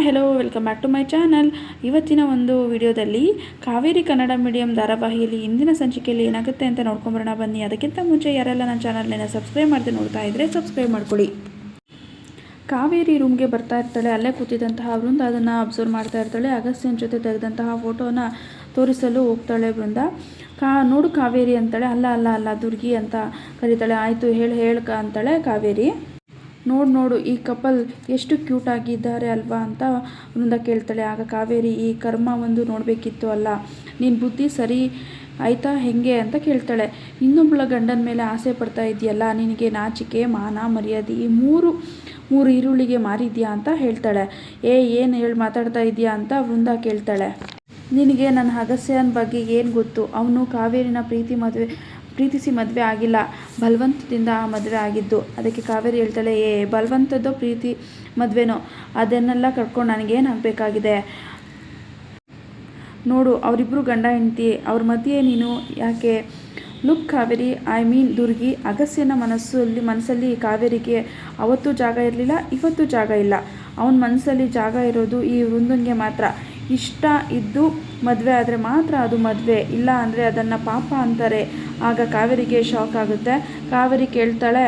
Hi hello welcome back to my channel ಇವತ್ತಿನ ಒಂದು ವಿಡಿಯೋದಲ್ಲಿ ಕಾವೇರಿ ಕನ್ನಡ ಮೀಡಿಯಂ ಧಾರಾವಾಹಿಯಲ್ಲಿ ಇಂದಿನ ಸಂಚಿಕೆಯಲ್ಲಿ ಏನಾಗುತ್ತೆ ಅಂತ ನೋಡ್ಕೊಂಬರೋಣ. ಬನ್ನಿ, ಅದಕ್ಕಿಂತ ಮುಂಚೆ ಯಾರೆಲ್ಲ ನನ್ನ ಚಾನಲ್ನ ಸಬ್ಸ್ಕ್ರೈಬ್ ಮಾಡದೆ ನೋಡ್ತಾ ಇದ್ದರೆ ಸಬ್ಸ್ಕ್ರೈಬ್ ಮಾಡ್ಕೊಳ್ಳಿ. ಕಾವೇರಿ ರೂಮ್ಗೆ ಬರ್ತಾ ಇರ್ತಾಳೆ, ಅಲ್ಲೇ ಕೂತಿದ್ದಂತಹ ವೃಂದ ಅದನ್ನು ಅಬ್ಸರ್ವ್ ಮಾಡ್ತಾ ಇರ್ತಾಳೆ, ಅಗಸ್ತ್ಯನ ಜೊತೆ ತೆಗೆದಂತಹ ಫೋಟೋನ ತೋರಿಸಲು ಹೋಗ್ತಾಳೆ ವೃಂದ. ಕಾ, ನೋಡು ಕಾವೇರಿ ಅಂತಾಳೆ, ಅಲ್ಲ ಅಲ್ಲ ಅಲ್ಲ, ದುರ್ಗಿ ಅಂತ ಕರೀತಾಳೆ. ಆಯಿತು, ಹೇಳು ಹೇಳ್ಕ ಅಂತಾಳೆ ಕಾವೇರಿ. ನೋಡು ನೋಡು, ಈ ಕಪಲ್ ಎಷ್ಟು ಕ್ಯೂಟ್ ಆಗಿದ್ದಾರೆ ಅಲ್ವಾ ಅಂತ ವೃಂದ ಕೇಳ್ತಾಳೆ. ಆಗ ಕಾವೇರಿ, ಈ ಕರ್ಮ ಒಂದು ನೋಡಬೇಕಿತ್ತು ಅಲ್ಲ ನಿನ್ನ ಬುದ್ಧಿ ಸರಿ ಆಯ್ತಾ, ಹೆಂಗೆ ಅಂತ ಕೇಳ್ತಾಳೆ. ಇನ್ನೊಬ್ಬಳ ಗಂಡನ ಮೇಲೆ ಆಸೆ ಪಡ್ತಾ ಇದೆಯಲ್ಲ, ನಿನಗೆ ನಾಚಿಕೆ, ಮಾನ, ಮರ್ಯಾದೆ, ಈ ಮೂರು ಮೂರು ಈರುಳ್ಳಿಗೆ ಮಾರಿದ್ಯಾ ಅಂತ ಹೇಳ್ತಾಳೆ. ಏ, ಏನು ಹೇಳಿ ಮಾತಾಡ್ತಾ ಇದೆಯಾ ಅಂತ ವೃಂದ ಕೇಳ್ತಾಳೆ. ನಿನಗೆ ನನ್ನ ಅಗಸ್ಯನ ಬಗ್ಗೆ ಏನು ಗೊತ್ತು? ಅವನು ಕಾವೇರಿನ ಪ್ರೀತಿ ಮದುವೆ ಪ್ರೀತಿಸಿ ಮದುವೆ ಆಗಿಲ್ಲ. ಬಲವಂತದಿಂದ ಆ ಮದುವೆ ಆಗಿದ್ದು. ಅದಕ್ಕೆ ಕಾವೇರಿ ಹೇಳ್ತಾಳೆ, ಏ, ಬಲವಂತದ್ದೋ ಪ್ರೀತಿ ಮದುವೆನೋ? ಅದನ್ನೆಲ್ಲ ಕಟ್ಕೊಂಡು ನನಗೇನಾಗಬೇಕಾಗಿದೆ ನೋಡು ಅವರಿಬ್ಬರು ಗಂಡ ಹೆಂಡತಿ, ಅವ್ರ ಮಧ್ಯೆ ನೀನು ಯಾಕೆ? Look Kaveri, I mean Durgi ಅಗಸ್ಯನ ಮನಸ್ಸಲ್ಲಿ ಮನಸ್ಸಲ್ಲಿ ಕಾವೇರಿಗೆ ಅವತ್ತು ಜಾಗ ಇರಲಿಲ್ಲ, ಇವತ್ತು ಜಾಗ ಇಲ್ಲ. ಅವನ ಮನಸ್ಸಲ್ಲಿ ಜಾಗ ಇರೋದು ಈ ವೃಂದಂಗೆ ಮಾತ್ರ. ಇಷ್ಟ ಇದ್ದು ಮದುವೆ ಆದರೆ ಮಾತ್ರ ಅದು ಮದುವೆ. ಇಲ್ಲ ಅಂದರೆ ಅದನ್ನು ಪಾಪ ಅಂತಾರೆ. ಆಗ ಕಾವೇರಿಗೆ ಶಾಕ್ ಆಗುತ್ತೆ. ಕಾವೇರಿ ಕೇಳ್ತಾಳೆ,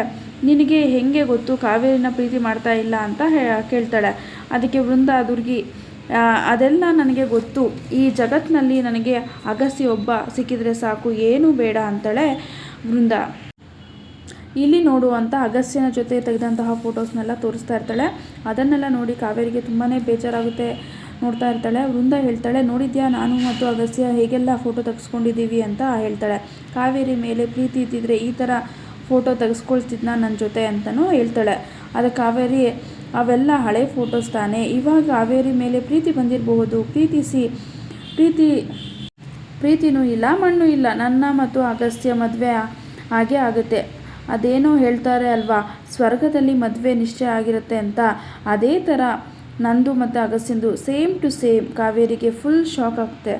ನಿನಗೆ ಹೇಗೆ ಗೊತ್ತು? ಕಾವೇರಿನ ಪ್ರೀತಿ ಮಾಡ್ತಾ ಇಲ್ಲ ಅಂತ ಹೇ ಕೇಳ್ತಾಳೆ. ಅದಕ್ಕೆ ವೃಂದ ದುರ್ಗಿ ಅದೆಲ್ಲ ನನಗೆ ಗೊತ್ತು. ಈ ಜಗತ್ತಿನಲ್ಲಿ ನನಗೆ ಅಗಸಿ ಒಬ್ಬ ಸಿಕ್ಕಿದರೆ ಸಾಕು. ಏನೂ ಬೇಡ ಅಂತಾಳೆ ವೃಂದ. ಇಲ್ಲಿ ನೋಡುವಂಥ ಅಗಸ್ಯನ ಜೊತೆ ತೆಗೆದಂತಹ ಫೋಟೋಸ್ನೆಲ್ಲ ತೋರಿಸ್ತಾ ಇರ್ತಾಳೆ. ಅದನ್ನೆಲ್ಲ ನೋಡಿ ಕಾವೇರಿಗೆ ತುಂಬಾ ಬೇಜಾರಾಗುತ್ತೆ. ನೋಡ್ತಾ ಇರ್ತಾಳೆ. ವೃಂದ ಹೇಳ್ತಾಳೆ, ನೋಡಿದ್ಯಾ ನಾನು ಮತ್ತು ಅಗಸ್ಯ ಹೇಗೆಲ್ಲ ಫೋಟೋ ತೆಗೆಸ್ಕೊಂಡಿದ್ದೀವಿ ಅಂತ ಹೇಳ್ತಾಳೆ. ಕಾವೇರಿ ಮೇಲೆ ಪ್ರೀತಿ ಇದ್ದಿದ್ರೆ ಈ ಥರ ಫೋಟೋ ತೆಗೆಸ್ಕೊಳ್ತಿದ್ನ ನನ್ನ ಜೊತೆ ಅಂತಲೂ ಹೇಳ್ತಾಳೆ. ಅದು ಕಾವೇರಿ, ಅವೆಲ್ಲ ಹಳೆ ಫೋಟೋಸ್ ತಾನೇ. ಇವಾಗ ಕಾವೇರಿ ಮೇಲೆ ಪ್ರೀತಿ ಬಂದಿರಬಹುದು. ಪ್ರೀತಿಸಿ, ಪ್ರೀತಿ, ಪ್ರೀತಿನೂ ಇಲ್ಲ, ಮಣ್ಣು ಇಲ್ಲ. ನನ್ನ ಮತ್ತು ಅಗಸ್ತ್ಯ ಮದುವೆ ಹಾಗೆ ಆಗುತ್ತೆ. ಅದೇನೋ ಹೇಳ್ತಾರೆ ಅಲ್ವಾ? ಸ್ವರ್ಗದಲ್ಲಿ ಮದುವೆ ನಿಶ್ಚಯ ಆಗಿರುತ್ತೆ ಅಂತ. ಅದೇ ಥರ ನಂದು ಮತ್ತು ಅಗಸ್ಸಿಂದು ಸೇಮ್ ಟು ಸೇಮ್ ಕಾವೇರಿಗೆ ಫುಲ್ ಶಾಕ್ ಆಗುತ್ತೆ